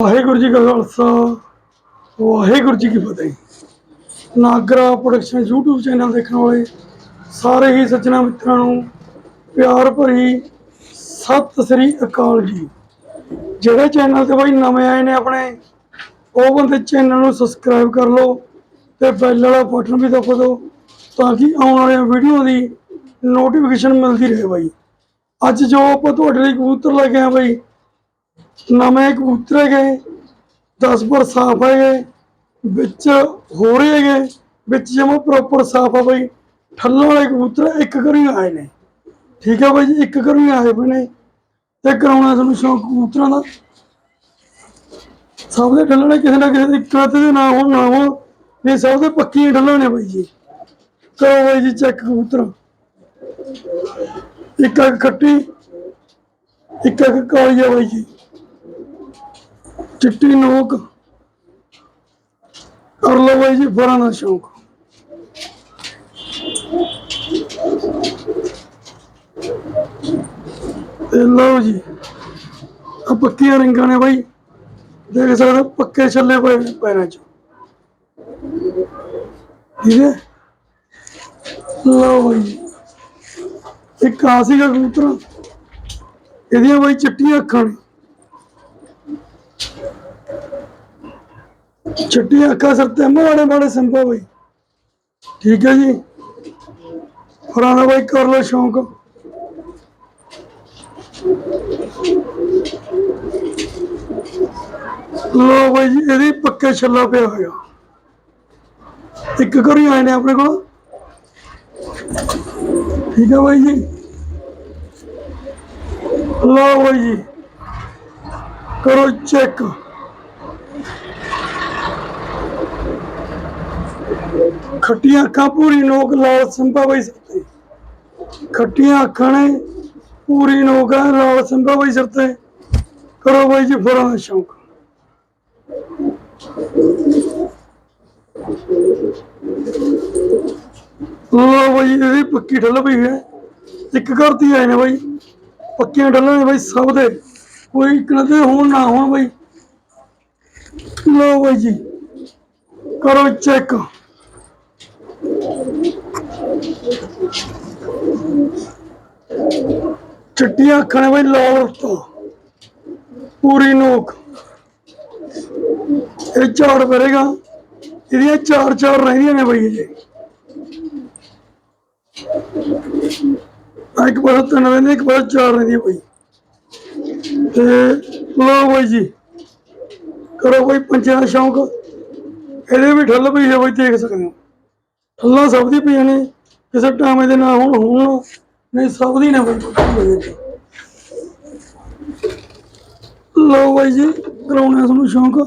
ਵਾਹਿਗੁਰੂ ਜੀ ਕਾ ਖਾਲਸਾ, ਵਾਹਿਗੁਰੂ ਜੀ ਕੀ ਫਤਿਹ। Nagra production YouTube channel ਦੇਖਣ ਵਾਲੇ ਸਾਰੇ ਹੀ ਸੱਜਣਾ ਮਿੱਤਰਾਂ ਨੂੰ ਪਿਆਰ ਭਰੀ ਸਤਿ ਸ੍ਰੀ ਅਕਾਲ ਜੀ। ਜਿਹੜੇ ਚੈਨਲ ਤੇ ਬਾਈ ਨਵੇਂ ਆਏ ਨੇ ਆਪਣੇ, ਉਹ ਬੰਦੇ ਚੈਨਲ ਨੂੰ ਸਬਸਕ੍ਰਾਈਬ ਕਰ ਲਓ ਤੇ ਬੈਲ ਵਾਲਾ ਬਟਨ ਵੀ ਦਬਾ ਦਿਓ ਤਾਂ ਕਿ ਆਉਣ ਵਾਲੀਆਂ ਵੀਡੀਓ ਦੀ ਨੋਟੀਫਿਕੇਸ਼ਨ ਮਿਲਦੀ ਰਹੇ ਬਾਈ। ਅੱਜ ਜੋ ਆਪਾਂ ਤੁਹਾਡੇ ਲਈ ਕਬੂਤਰ ਲੈ ਕੇ ਆਏ ਬਾਈ ਨਵੇਂ ਕਬੂਤਰ ਹੈਗੇ 10 ਪਰ ਸਾਫ਼ ਹੈਗੇ, ਵਿੱਚ ਹੋ ਰਹੇ ਹੈਗੇ, ਵਿੱਚ ਜਮਾ ਪ੍ਰੋਪਰ ਸਾਫ਼ ਆ ਬਈ। ਠੱਲਾਂ ਵਾਲੇ ਕਬੂਤਰ ਇੱਕ ਘਰੋਂ ਹੀ ਆਏ ਨੇ। ਠੀਕ ਹੈ ਬਾਈ ਜੀ, ਇੱਕ ਘਰੋਂ ਆਏ ਪਏ ਨੇ। ਤੇ ਕਰਾਉਣਾ ਤੁਹਾਨੂੰ ਸ਼ੌਂਕ ਕਬੂਤਰਾਂ ਦਾ। ਸਭ ਦੇ ਠੱਲਾਂ ਕਿਸੇ ਨਾ ਕਿਸੇ ਦੇ ਇੱਕ ਦੇ ਨਾ ਹੋਣ ਨਾ ਹੋਣ। ਇਹ ਸਭ ਦੇ ਪੱਕੀਆਂ ਠੱਲਾਂ ਨੇ ਬਾਈ ਜੀ। ਕਰੋ ਬਾਈ ਜੀ ਚੈੱਕ ਕਬੂਤਰ। ਇੱਕ ਇੱਕ ਖੱਟੀ, ਇੱਕ ਇੱਕ ਕਾਲੀ ਆ ਬਾਈ ਜੀ। ਚਿੱਟੀ ਨੋਕ। ਕਰ ਲਓ ਬਾਈ ਜੀ ਫਰਾਂ ਦਾ ਸ਼ੌਂਕ। ਤੇ ਲਓ ਜੀ ਆ ਪੱਕੀਆਂ ਰਿੰਗਾਂ ਨੇ ਬਾਈ। ਦੇਖ ਸਕਦੇ ਪੱਕੇ ਛੱਲੇ ਪਏ ਨੇ ਪੈਰਾਂ 'ਚ। ਠੀਕ ਹੈ? ਲਓ ਬਾਈ ਇੱਕ ਆ ਸੀਗਾ ਕਬੂਤਰ। ਇਹਦੀਆਂ ਬਾਈ ਚਿੱਟੀਆਂ ਅੱਖਾਂ ਨੇ। ਚਿੱਟੀਆਂ ਅੱਖਾਂ ਸਿਰ ਤੇ ਮਾੜੇ ਮਾੜੇ ਸਿੰਪਾ ਬਾਈ ਠੀਕ ਹੈ ਜੀ? ਫਰਾਣਾ ਬਾਈ ਕਰ ਲਓ ਸ਼ੌਂਕ। ਲੋ ਬਾਈ ਜੀ, ਇਹਦੀ ਪੱਕੇ ਛੱਲਾ ਪਿਆ ਹੋਇਆ। ਇੱਕ ਘਰ ਆਏ ਨੇ ਆਪਣੇ ਕੋਲ। ਠੀਕ ਹੈ ਬਾਈ ਜੀ? ਲਓ ਬਾਈ ਜੀ, ਕਰੋ ਚੈੱਕ। ਖੱਟੀਆਂ ਅੱਖਾਂ ਪੂਰੀ ਨੋਕ ਲਾਲ ਸੰਭਾ ਬਾਈ ਸਿਰ ਖੱਟੀਆਂ ਅੱਖਾਂ ਨੇ ਪੂਰੀ ਨੋਕ ਲਾਲ ਸੰਭਾ ਬਾਈ ਸਿਰ ਕਰੋ ਬਾਈ ਜੀ ਫਰਾਂ ਸ਼ੌਂਕ। ਲੋ ਬਾਈ ਇਹਦੀ ਪੱਕੀ ਢੱਲ ਪਈ ਹੈ। ਇੱਕ ਘਰ ਦੀ ਆਏ ਨੇ ਬਾਈ। ਪੱਕੀਆਂ ਠੱਲਾਂ ਨੇ ਬਾਈ ਸਭ ਦੇ। ਕੋਈ ਇੱਕ ਹੋਣ ਨਾ ਹੋਣ ਬਾਈ। ਲੋ ਬਾਈ ਜੀ। ਕਰੋ ਚੈੱਕ। ਚਿੱਟੀਆਂ ਅੱਖਾਂ ਨੇ ਬਈ ਲਾਲ ਤੋਂ ਪੂਰੀ ਨੋਕ। ਇਹ ਝਾੜ ਕਰੇਗਾ ਇਹਦੀਆਂ ਚਾਰ ਚਾਰ ਰਹਿੰਦੀਆਂ ਨੇ ਬਈ ਇਹ। ਇੱਕ ਪਾਸੇ ਤਿੰਨ ਰਹਿੰਦੀਆਂ ਇੱਕ ਪਾਸੇ ਚਾਰ ਰਹਿੰਦੀਆਂ ਬਈ। ਤੇ ਲਓ ਬਈ ਜੀ। ਕਰੋ ਕੋਈ ਪੰਜਿਆਂ ਦਾ ਸ਼ੌਂਕ। ਇਹਦੇ ਵੀ ਠੱਲ ਪਈ ਹੈ ਬਈ, ਦੇਖ ਸਕਦੇ ਹੋ। ਠੱਲਾਂ ਸਭ ਦੀ ਪਈਆਂ ਨੇ। ਕਿਸੇ ਟਾਈਮ ਦੇ ਨਾ ਹੁਣ ਹੋਣ। ਨਹੀਂ ਸਭ ਦੀ ਨੇ ਬਈ ਲਓ ਬਾਈ ਜੀ, ਕਰਾਉਣਾ ਤੁਹਾਨੂੰ ਸ਼ੌਂਕ।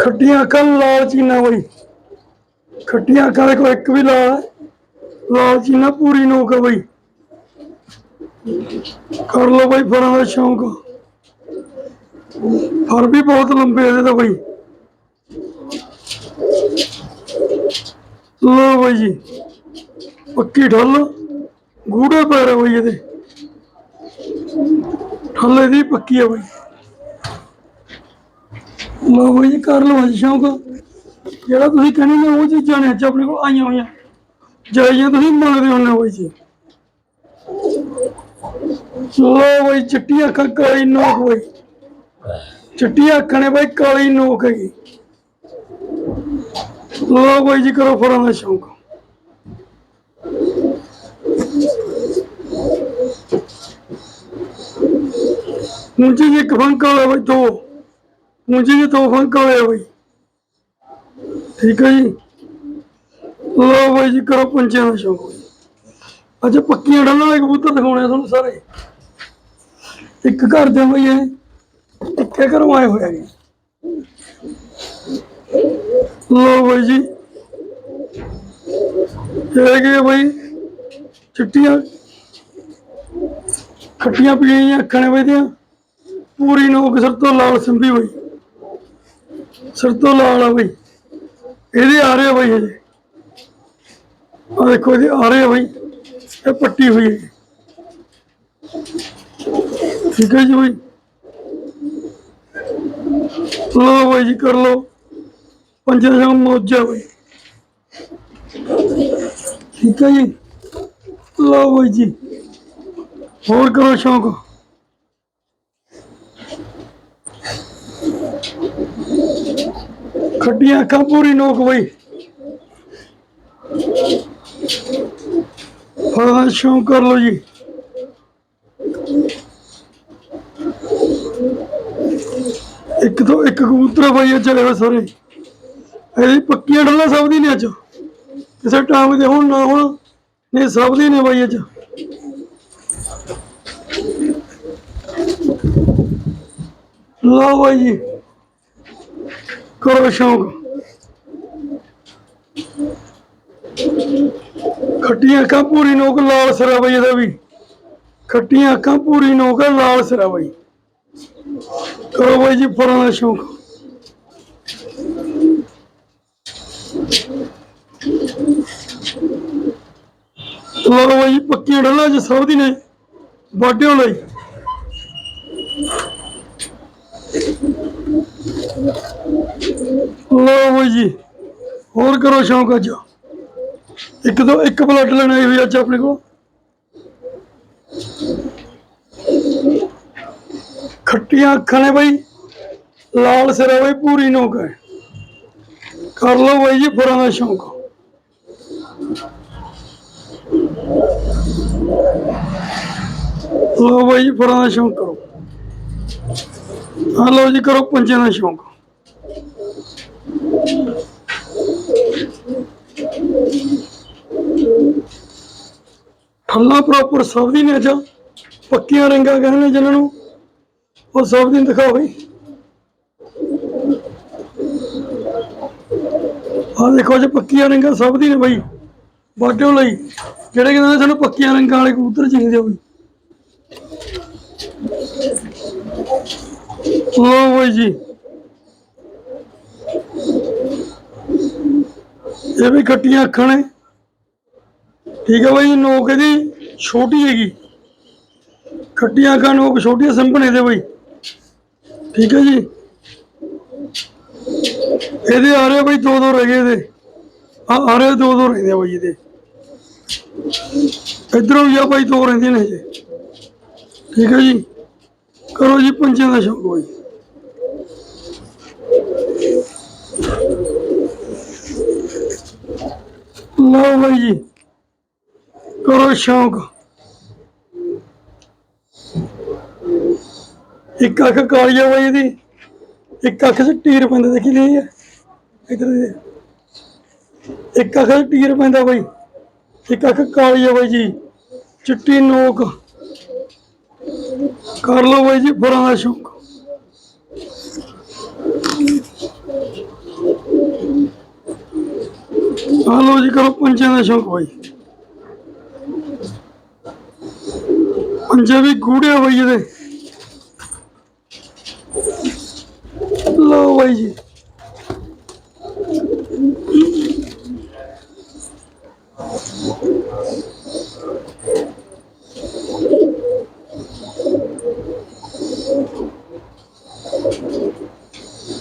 ਖੱਟੀਆਂ ਅੱਖਾਂ ਲਾਲ ਚੀਨਾ ਬਾਈ। ਖੱਟੀਆਂ ਅੱਖਾਂ ਦੇ ਕੋਈ ਇੱਕ ਵੀ ਲਾਲ ਹੈ। ਲਾਲ ਚੀਨਾ ਪੂਰੀ ਨੋਕ ਹੈ ਬਾਈ। ਕਰ ਲਓ ਬਾਈ ਫਰਾਂ ਦਾ ਸ਼ੌਂਕ। ਫਰ ਵੀ ਬਹੁਤ ਲੰਬੇ ਇਹਦੇ ਤਾਂ ਬਾਈ। ਲੋ ਬਾਈ ਜੀ, ਪੱਕੀ ਠੱਲ, ਗੂੜੇ ਪੈਰ ਆ ਇਹਦੇ। ਠੱਲ ਇਹਦੀ ਪੱਕੀ ਆ ਬਾਈ। ਲੋ ਬਾਈ ਕਰ ਲਓ ਅੱਜ ਸ਼ੌਂਕ। ਜਿਹੜਾ ਤੁਸੀਂ ਕਹਿੰਦੇ ਨੇ ਉਹ ਚੀਜ਼ਾਂ ਨੇ ਅੱਜ ਆਪਣੇ ਕੋਲ ਆਈਆਂ ਹੋਈਆਂ। ਜਾਈਆਂ ਤੁਸੀਂ, ਮੰਗਦੇ ਹੁੰਦੇ ਹੋ ਬਾਈ ਜੀ। ਲੋ ਬਾਈ, ਚਿੱਟੀ ਅੱਖਾਂ ਕਾਲੀ ਨੋਕ ਬਾਈ। ਚਿੱਟੀਆਂ ਅੱਖਾਂ ਨੇ ਬਾਈ, ਕਾਲੀ ਨੋਕ ਹੈਗੀ। ਲੋ ਬਾਈ ਜੀ ਕਰੋ ਫਰਾਂ ਦਾ ਸ਼ੌਂਕ। ਮੁੰਜੀ ਜੀ ਇੱਕ ਫੰਕ ਵਾਲਾ ਬਾਈ, ਦੋ। ਮੁੰਜੀ ਜੀ ਦੋ ਫੰਕ ਵਾਲੇ ਆ ਠੀਕ ਹੈ ਜੀ। ਲੋ ਬਾਈ ਜੀ ਕਰੋ ਪੰਜਿਆਂ ਦਾ ਸ਼ੌਂਕ। ਬਾਈ ਅੱਜ ਪੱਕੀਆਂ ਡੱਲਾਂ ਵਾਲੇ ਕਬੂਤਰ ਦਿਖਾਉਣੇ ਤੁਹਾਨੂੰ ਸਾਰੇ। ਇੱਕ ਘਰ ਦੇ ਬਈ ਇਹ। ਇੱਕੇ ਘਰੋਂ ਆਏ ਹੋਏ ਹੈਗੇ। ਲੋ ਬਾਈ ਜੀ। ਇਹ ਹੈਗੇ ਬਾਈ? ਚਿੱਟੀਆਂ। ਖੱਟੀਆਂ ਪੀਲੀਆਂ ਅੱਖਾਂ ਨੇ ਬਾਈ ਦੀਆਂ ਪੂਰੀ ਨੋਕ ਸਿਰ ਤੋਂ ਲਾਲ ਸਿੰਬੀ ਬਾਈ। ਸਿਰ ਤੋਂ ਲਾਲ ਆ ਬਾਈ। ਇਹਦੇ ਆ ਰਹੇ ਆ ਬਾਈ ਹਜੇ। ਆ ਦੇਖੋ ਇਹਦੇ ਆ ਰਹੇ ਆ ਬਾਈ। ਇਹ ਪੱਟੀ ਹੋਈ ਹੈ। ਠੀਕ ਹੈ ਜੀ ਬਾਈ। ਲਓ ਬਾਈ ਜੀ, ਕਰ ਲੋ ਪੰਜੇ ਜਾਂ ਮੋਜਾ ਬਾਈ ਠੀਕ ਹੈ ਜੀ ਲਓ ਬਾਈ ਜੀ ਹੋਰ ਕਰੋ ਸ਼ੌਂਕ ਖੱਡੀਆਂ ਅੱਖਾਂ ਪੂਰੀ ਨੋਕ ਬਈ ਫੜਾ ਸ਼ੌਂਕ ਕਰ ਲਓ ਜੀ ਇੱਕ ਤੋਂ ਇੱਕ ਕਬੂਤਰ ਬਈ ਇਹ ਚਲੇ ਹੋਏ ਸਾਰੇ ਇਹ ਪੱਕੀਆਂ ਡੱਲਾਂ ਸਭ ਦੀ ਨੇ ਅੱਜ। ਕਿਸੇ ਟਾਈਮ ਦੇ ਹੁਣ ਨਾ ਹੁਣ, ਨਹੀਂ ਸਭ ਦੀ ਨੇ ਬਈ ਅੱਜ। ਲਓ ਬਾਈ ਜੀ, ਕਰੋ ਸ਼ੌਂਕ। ਖੱਟੀਆਂ ਅੱਖਾਂ ਪੂਰੀ ਨੋਕ, ਲਾਲ ਸਿਰਾ ਬਈ ਇਹਦਾ ਵੀ। ਖੱਟੀਆਂ ਅੱਖਾਂ ਪੂਰੀ ਨੋਕ, ਲਾਲ ਸਿਰਾ ਬਈ। ਕਰੋ ਬਾਈ ਜੀ ਫਰਾਂ ਦਾ ਸ਼ੌਂਕ। ਲਓ ਬਾਈ ਜੀ ਪੱਕੀਆਂ ਡੱਲਾਂ ਚ ਸਭ ਦੀ ਨੇ। ਬਾਡਿਓ ਲਈ। ਲਓ ਬਾਈ ਜੀ, ਹੋਰ ਕਰੋ ਸ਼ੌਂਕ ਅੱਜ। ਇੱਕ ਦੋ, ਇੱਕ ਪਲਟ ਲੈਣਾ ਹੋਈ ਅੱਜ ਆਪਣੇ ਕੋਲ। ਖੱਟੀਆਂ ਅੱਖਾਂ ਨੇ ਬਾਈ। ਲਾਲ ਸਿਰ ਬਾਈ, ਪੂਰੀ ਨੋਕ ਹੈ। ਕਰ ਲਓ ਬਾਈ ਜੀ ਫਰਾਂ ਦਾ ਸ਼ੌਂਕ। ਲਓ ਬਾਈ ਜੀ ਫਰਾਂ ਦਾ ਸ਼ੌਂਕ ਕਰੋ। ਹਾਂ, ਲਓ ਜੀ, ਕਰੋ ਪੰਜੇ ਦਾ ਸ਼ੌਂਕ। ਠੱਲਾ ਪ੍ਰੋਪਰ ਸਭ ਦੀ ਨੇ ਜਾ ਪੱਕੀਆਂ ਰੰਗਾਂ ਕਹਿੰਦੇ ਜਿਹਨਾਂ ਨੂੰ। ਉਹ ਸਭ ਦੀ ਦਿਖਾਓ ਬਈ। ਆਹ ਦੇਖੋ ਜੀ, ਪੱਕੀਆਂ ਰੰਗਾਂ ਸਭ ਦੀ ਨੇ ਬਈ। ਬਾਟਿਓ ਲਈ। ਜਿਹੜੇ ਕਹਿੰਦੇ ਸਾਨੂੰ ਪੱਕੀਆਂ ਰੰਗਾਂ ਵਾਲੇ ਕਬੂਤਰ ਚਾਹੀਦੇ ਹੋਈ ਲੋ ਬਈ ਜੀ। ਇਹ ਵੀ ਖੱਟੀਆਂ ਅੱਖਾਂ ਨੇ। ਠੀਕ ਹੈ ਬਾਈ ਨੋਕ ਇਹਦੀ ਛੋਟੀ ਹੈਗੀ। ਖੱਟੀਆਂ ਅੱਖਾਂ ਨੋਕ ਛੋਟੀਆਂ ਸੰਭਣੇ ਦੇ ਬਾਈ। ਠੀਕ ਹੈ ਜੀ। ਇਹਦੇ ਆ ਰਹੇ ਬਾਈ ਦੋ ਦੋ ਰਹਿ ਗਏ ਇਹਦੇ। ਆ ਰਹੇ ਦੋ ਦੋ ਰਹਿੰਦੇ ਆ ਬਾਈ ਇਹਦੇ। ਇਧਰੋਂ ਵੀ ਆ ਬਾਈ ਦੋ ਰਹਿੰਦੇ ਨੇ ਜੀ ਠੀਕ ਹੈ ਜੀ ਕਰੋ ਜੀ ਪੰਜੇ ਦਾ ਸ਼ੌਕ ਬਾਈ ਲਓ ਬਾਈ ਜੀ ਕਰੋ ਸ਼ੌਂਕ ਇੱਕ ਅੱਖ ਕਾਲੀ ਆ ਬਾਈ ਇਹਦੀ ਇੱਕ ਅੱਖ 'ਚ ਟੀਰ ਪੈਂਦਾ ਦੇਖੀ ਲਈ ਹੈ ਇਧਰ ਦੇ ਇੱਕ ਅੱਖ 'ਚ ਟੀਰ ਪੈਂਦਾ ਬਾਈ ਇੱਕ ਅੱਖ ਕਾਲੀ ਆ ਬਾਈ ਜੀ, ਚਿੱਟੀ ਨੋਕ ਕਰ ਲਓ ਬਾਈ ਜੀ ਫਰਾਂ ਦਾ ਸ਼ੌਂਕ। ਆ ਜੀ, ਕਰੋ ਪੰਜਿਆਂ ਦਾ ਸ਼ੌਕ ਬਾਈ। ਪੰਜੇ ਵੀ ਗੂੜੇ ਬਾਈ ਇਹਦੇ। ਲਓ ਬਾਈ ਜੀ।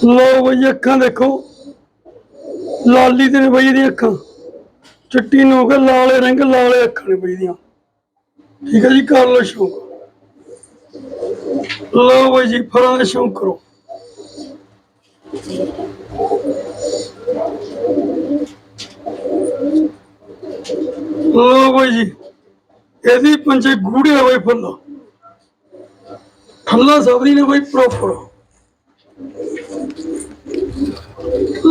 ਲਓ ਬਾਈ ਅੱਖਾਂ ਦੇਖੋ। ਲਾਲੀ ਤੇ ਨੇ ਬਾਈ ਇਹਦੀਆਂ ਅੱਖਾਂ। ਚਿੱਟੀ ਨੋਕ ਲਾਲੇ ਰੰਗ, ਲਾਲੇ ਅੱਖਾਂ ਨੇ ਬਾਈ ਦੀਆਂ ਠੀਕ ਹੈ ਜੀ, ਕਰ ਲਓ ਸ਼ੌਂਕ। ਲਓ ਬਾਈ ਜੀ ਫਰਾਂ ਦਾ ਸ਼ੌਂਕ ਕਰੋ। ਲਓ ਬਾਈ ਜੀ, ਇਹਦੀ ਪੰਜੇ ਗੂੜੇ ਹੋਏ ਫੁੱਲ। ਠੱਲਾ ਸਬਰੀ ਨੇ ਬਾਈ ਪ੍ਰੋਪਰ।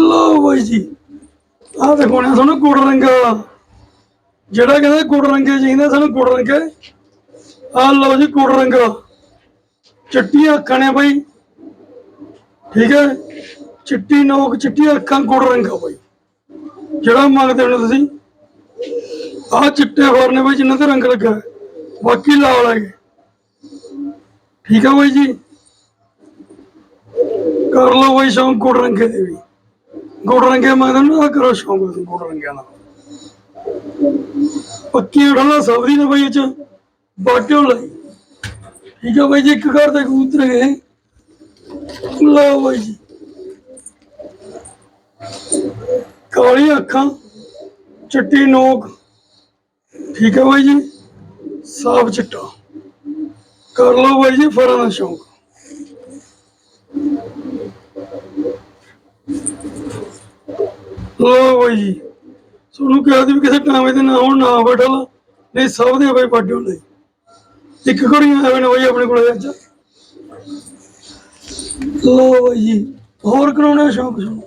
ਲਓ ਬਾਈ ਜੀ। ਆਹ ਦੇਖੋ ਨਾ ਸਾਨੂੰ ਗੁੜ ਰੰਗਾ ਜਿਹੜਾ ਕਹਿੰਦਾ ਗੁੜ ਰੰਗੇ ਚਾਹੀਦਾ ਸਾਨੂੰ ਗੁੜ ਰੰਗੇ। ਆਹ ਲਓ ਜੀ ਗੁੜ ਰੰਗਾ। ਚਿੱਟੀਆਂ ਅੱਖਾਂ ਨੇ ਬਾਈ। ਠੀਕ ਹੈ। ਚਿੱਟੀ ਨੋਕ ਚਿੱਟੀਆਂ ਅੱਖਾਂ, ਗੁੜ ਰੰਗਾ ਬਾਈ। ਜਿਹੜਾ ਮੰਗਦੇ ਹੋ ਤੁਸੀਂ। ਆਹ ਚਿੱਟੇ ਹੋਰ ਨੇ ਬਾਈ ਜਿਨ੍ਹਾਂ ਤੇ ਰੰਗ ਲੱਗਾ ਹੈ। ਬਾਕੀ ਲਾਲ ਹੈਗੇ। ਠੀਕ ਹੈ ਬਾਈ ਜੀ। ਕਰ ਲਓ ਬਾਈ ਸ਼ੌਂਕ ਗੁੜ ਰੰਗੇ ਦੇ ਵੀ। ਗੁੜ ਰੰਗੇ ਮੰਗਦੇ ਨੇ ਨਾ ਕਰੋ ਸ਼ੌਂਕ ਤੁਸੀਂ ਗੁੜ ਰੰਗਿਆਂ ਦਾ ਪੱਕੀ ਠਾਲਾਂ ਸਭ ਦੀ ਨੇ ਬਾਈ ਚ, ਬਾਟਿਓ ਲਈ। ਠੀਕ ਹੈ ਬਾਈ ਜੀ, ਇੱਕ ਘਰ ਦੇ ਕਬੂਤਰ ਗਏ ਲਓ ਬਾਈ ਜੀ। ਕਾਲੀ ਅੱਖਾਂ, ਚਿੱਟੀ ਨੋਕ। ਠੀਕ ਹੈ ਬਾਈ ਜੀ, ਸਾਫ਼ ਚਿੱਟਾ। ਕਰ ਲਓ ਬਾਈ ਜੀ ਫਰਾਂ ਦਾ ਸ਼ੌਂਕ। ਲੋ ਬਾਈ। ਜੀ ਤੁਹਾਨੂੰ ਕਿਹਾ ਸੀ ਵੀ ਕਿਸੇ ਟਾਵੇਂ ਤੇ ਨਾ ਹੁਣ, ਨਾ ਬੈਠਾ ਲਾ ਨਹੀਂ, ਸਭ ਦੇ ਬਾਈ ਬਾਟਿਓ ਲਈ ਇੱਕ ਘੜੀ ਆਵੇ ਨਾ ਬਾਈ ਆਪਣੇ ਕੋਲ ਅੱਜ। ਲਓ ਬਾਈ ਜੀ, ਹੋਰ ਕਰਾਉਣਾ ਸ਼ੌਂਕ ਸ਼ੌਂਕ?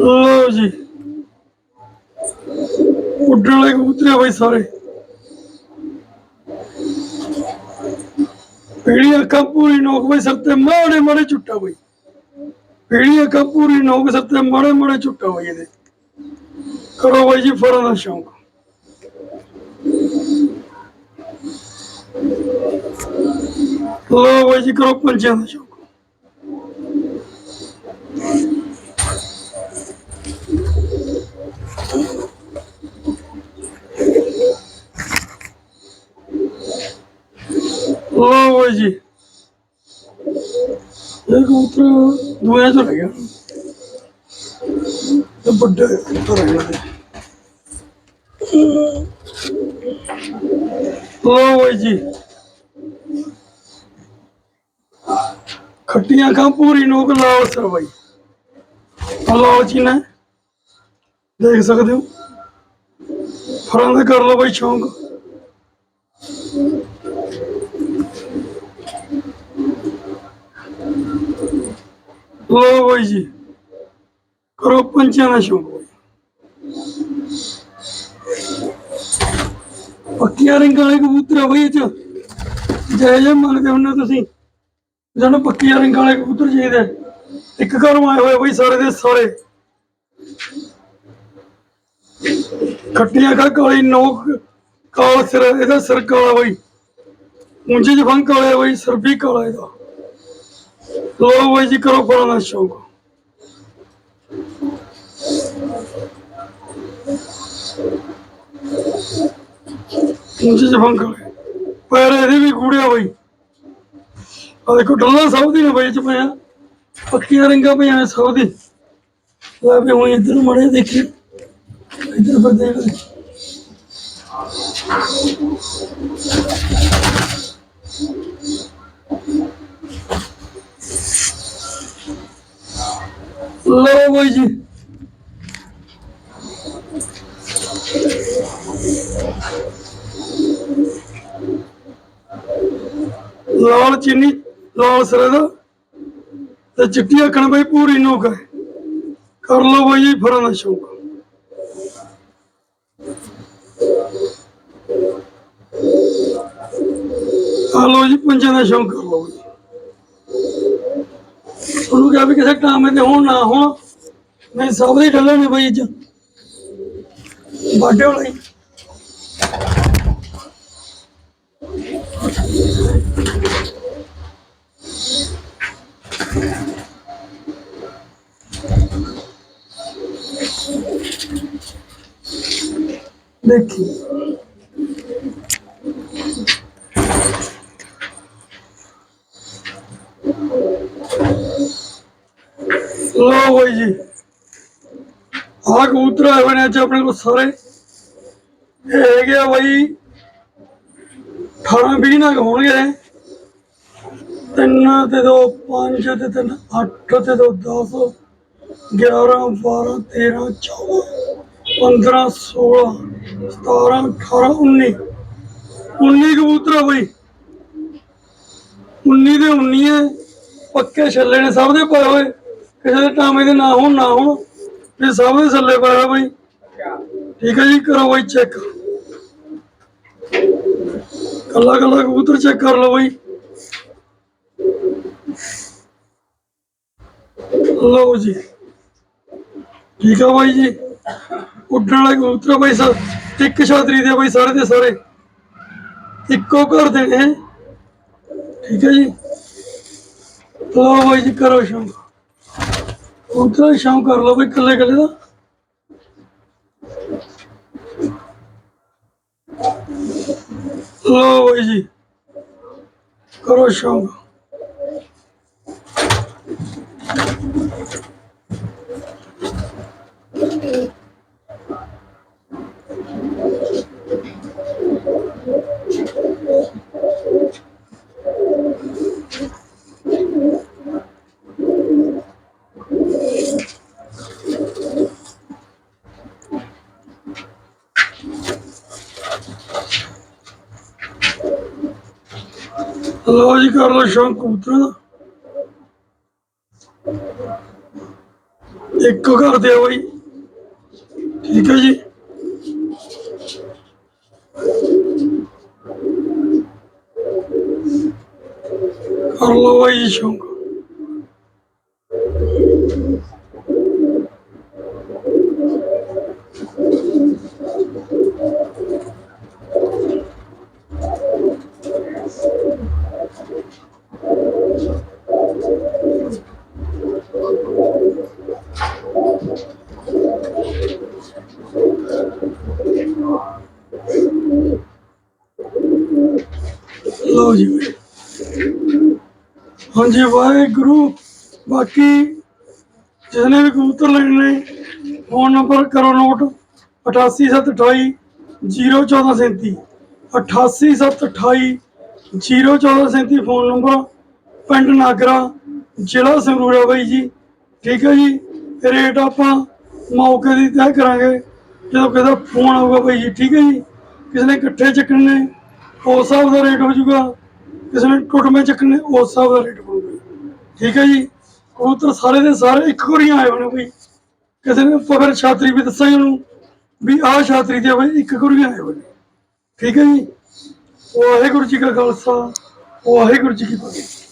ਲਓ ਜੀ। ਉੱਡਣ ਵਾਲੇ ਕਬੂਤਰ ਆ ਬਾਈ ਸਾਰੇ। ਪੀੜੀਆਂ ਅੱਖਾਂ ਪੂਰੀ ਨੋਕ ਬਈ, ਸਰ ਤੇ ਮਾੜੇ ਮਾੜੇ ਚੁੱਟਾ ਬਾਈ। ਪੀੜੀ ਅੱਖਾਂ ਪੂਰੀ ਨੋਕ ਸਰ ਤੇ ਮਾੜੇ ਮਾੜੇ ਚੁੱਟਾ ਬਾਈ ਇਹਦੇ ਕਰੋ ਬਾਈ ਜੀ ਫਰਾਂ ਦਾ ਸ਼ੌਂਕ। ਲਓ ਬਾਈ ਜੀ ਕਰੋ ਪੰਛੀਆਂ ਦਾ ਸ਼ੌਂਕ ਲਓ ਬਾਈ ਜੀ ਗਿਆ ਤੇ ਵੱਡਾ ਕਬੂਤਰ ਰਹਿ ਗਿਆ ਲਓ ਜੀ। ਖੱਟੀਆਂ ਖਾਂ, ਪੂਰੀ ਨੋਕ ਲਾਲ ਸਰ ਬਾਈ। ਆਹ ਜੀ ਚੀਨਾ ਦੇਖ ਸਕਦੇ ਹੋ। ਫਰੰਦ ਕਰ ਲਓ ਬਾਈ, ਸ਼ੌਂਕ। ਲਓ ਬਾਈ ਜੀ। ਕਰੋ ਪੰਛੀਆਂ ਦਾ ਸ਼ੌਂਕ ਪੱਕੀਆਂ ਰਿੰਗਾਂ ਵਾਲੇ ਕਬੂਤਰ ਆ ਬਾਈ ਚ। ਜੈ ਜੈ ਮੰਨਦੇ ਹੁੰਦੇ ਤੁਸੀਂ। ਸਾਨੂੰ ਪੱਕੀਆਂ ਰਿੰਗਾਂ ਵਾਲੇ ਕਬੂਤਰ ਚਾਹੀਦੇ। ਇੱਕ ਘਰੋਂ ਆਏ ਹੋਏ ਬਈ ਸਾਰੇ ਦੇ ਸਾਰੇ। ਖੱਟੀਆਂ ਕਾ ਕਾਲੀ ਨੋਕ ਕਾਲ ਸਿਰ ਇਹਦਾ ਸਿਰ ਕਾਲਾ ਬਾਈ। ਉਂਝੇ ਜਫੰ ਕਾਲੇ ਬਾਈ ਸਿਰ ਵੀ ਕਾਲਾ ਇਹਦਾ। ਲੋ ਬਾਈ ਜੀ ਕਰੋ ਫਲਾਂ ਦਾ ਸ਼ੌਂਕ ਉਂਝੇ ਜਫੰ ਕਾਲੇ ਪੈਰ ਇਹਦੇ ਵੀ ਗੂੜਿਆ ਬਾਈ ਆ ਦੇਖੋ ਡੱਲਾ ਸਭ ਦੀ ਨੇ ਬਾਈ ਚ ਪਿਆ ਪੱਕੀਆਂ ਰਿੰਗਾਂ ਪਈਆਂ ਨੇ ਸਭ ਦੀ ਲੈ ਵੀ ਹੁਣ ਇੱਧਰ ਮੜੇ ਦੇਖੀ ਇੱਧਰ ਪਰ ਦੇਖ ਲਓ ਬਾਈ ਜੀ। ਲਾਲ ਚੀਨੀ, ਲਾਲ ਸਰੇ ਦਾ। ਤੇ ਚਿੱਟੀ ਅੱਖਣ ਬਾਈ, ਪੂਰੀ ਨੋਕ ਹੈ। ਕਰ ਲਓ ਬਾਈ ਜੀ ਫਰਾਂ ਦਾ ਸ਼ੌਕ। ਆ ਲਓ ਜੀ ਪੰਜਾਂ ਦਾ ਸ਼ੌਂਕ ਕਰ ਲਓ ਉਹਨੂੰ ਕਿਹਾ ਵੀ ਕਿਸੇ ਟਾਮੇ ਤੇ ਹੋਣ ਨਾ ਹੋਣ। ਨਹੀਂ, ਸਭ ਦੇ ਢੱਲੇ ਨੇ ਬਾਈ ਅੱਜ। ਬਾਡੇ ਵਾਲਾ। ਦੇਖੀ। ਲੋ ਬਾਈ ਜੀ। ਆ ਕਬੂਤਰ ਆਏ ਹੋਏ ਅੱਜ ਆਪਣੇ ਕੋਲ ਸਾਰੇ। ਇਹ ਹੈਗੇ ਆ ਬਾਈ 18 20 ਨਗ ਹੋਣਗੇ। ਤਿੰਨ ਤੇ ਦੋ, ਪੰਜ ਤੇ ਤਿੰਨ, ਅੱਠ ਤੇ ਦੋ 10 11 12 13 14 15 16 17 18 19 19 ਕਬੂਤਰ ਆ ਬਾਈ। 19 ਦੇ 19 ਹੈ। ਪੱਕੇ ਛੱਲੇ ਨੇ ਸਭ ਦੇ ਪਾਏ ਹੋਏ। ਕਿਸੇ ਦੇ ਦੇ ਨਾ ਹੋਣ ਨਾ ਹੋਣ। ਇਹ ਸਭ ਦੇ ਥੱਲੇ ਪਾਇਆ ਹੋਏ ਬਾਈ। ਠੀਕ ਹੈ ਜੀ, ਕਰੋ ਬਾਈ ਚੈੱਕ ਕੱਲਾ ਕੱਲਾ ਕਬੂਤਰ ਚੈੱਕ ਕਰ ਲਓ ਬਾਈ। ਲਓ ਜੀ। ਠੀਕ ਆ ਬਾਈ ਜੀ। ਉੱਡਣ ਵਾਲੇ ਕਬੂਤਰ ਬਾਈ ਸਰ ਇੱਕ ਛਾਤਰੀ ਦੇ ਬਾਈ ਸਾਰੇ ਦੇ ਸਾਰੇ। ਇੱਕੋ ਘਰ ਦੇ ਨੇ। ਠੀਕ ਹੈ ਜੀ। ਲਓ ਬਾਈ ਜੀ, ਕਰੋ ਸ਼ੌਂਕ ਉਧਰ ਸ਼ਾਮ ਕਰ ਲਓ ਬਈ ਇਕੱਲੇ ਇਕੱਲੇ ਦਾ। ਲੋ ਬਈ ਜੀ। ਕਰੋ ਸ਼ੌਂਕ ਲਓ ਜੀ ਕਰ ਲਓ ਸ਼ੌਂਕ ਕਬੂਤਰਾਂ ਦਾ। ਇੱਕ ਕਰ ਦਿਓ ਬਈ। ਠੀਕ ਹੈ ਜੀ। ਕਰ ਲਓ ਬਈ ਜੀ ਸ਼ੌਂਕ ਲਓ ਜੀ ਬਈ। ਹਾਂਜੀ, ਵਾਹਿਗੁਰੂ। ਬਾਕੀ ਜਿਹਨੇ ਵੀ ਕਬੂਤਰ ਲੈਣੇ ਨੇ, ਫੋਨ ਨੰਬਰ ਕਰੋ ਨੋਟ 88728 01437 88728 01437 ਫੋਨ ਨੰਬਰ ਪਿੰਡ ਨਾਗਰਾ, ਜ਼ਿਲ੍ਹਾ ਸੰਗਰੂਰ ਹੈ ਬਾਈ ਜੀ। ਠੀਕ ਹੈ ਜੀ? ਰੇਟ ਆਪਾਂ ਮੌਕੇ ਦੀ ਤੈਅ ਕਰਾਂਗੇ, ਜਦੋਂ ਕਿਸੇ ਦਾ ਫੋਨ ਆਊਗਾ ਬਾਈ ਜੀ। ਠੀਕ ਹੈ ਜੀ? ਕਿਸੇ ਨੇ ਇਕੱਠੇ ਚੱਕਣੇ ਨੇ, ਉਸ ਹਿਸਾਬ ਦਾ ਰੇਟ ਹੋ ਜਾਊਗਾ। ਕਿਸੇ ਨੇ ਟੁੱਟਵੇਂ ਚੱਕਣੇ ਉਸ ਹਿਸਾਬ ਦਾ ਰੇਟ ਬਣੂਗਾ ਠੀਕ ਹੈ ਜੀ? ਕਬੂਤਰ ਸਾਰੇ ਦੇ ਸਾਰੇ ਇੱਕ ਕੋਰੀਆਂ ਆਏ ਹੋਣੇ ਬਈ। ਕਿਸੇ ਨੇ ਫਗਰ ਛਾਤਰੀ ਵੀ ਦੱਸਾਂ ਉਹਨੂੰ ਵੀ ਆਹ ਛਾਤਰੀ ਦੇ ਬਈ, ਇੱਕ ਕੋਰੀਆਂ ਆਏ ਹੋਏ ਠੀਕ ਹੈ ਜੀ? ਵਾਹਿਗੁਰੂ ਜੀ ਕਾ ਖਾਲਸਾ, ਵਾਹਿਗੁਰੂ ਜੀ ਕੀ ਫਤਿਹ।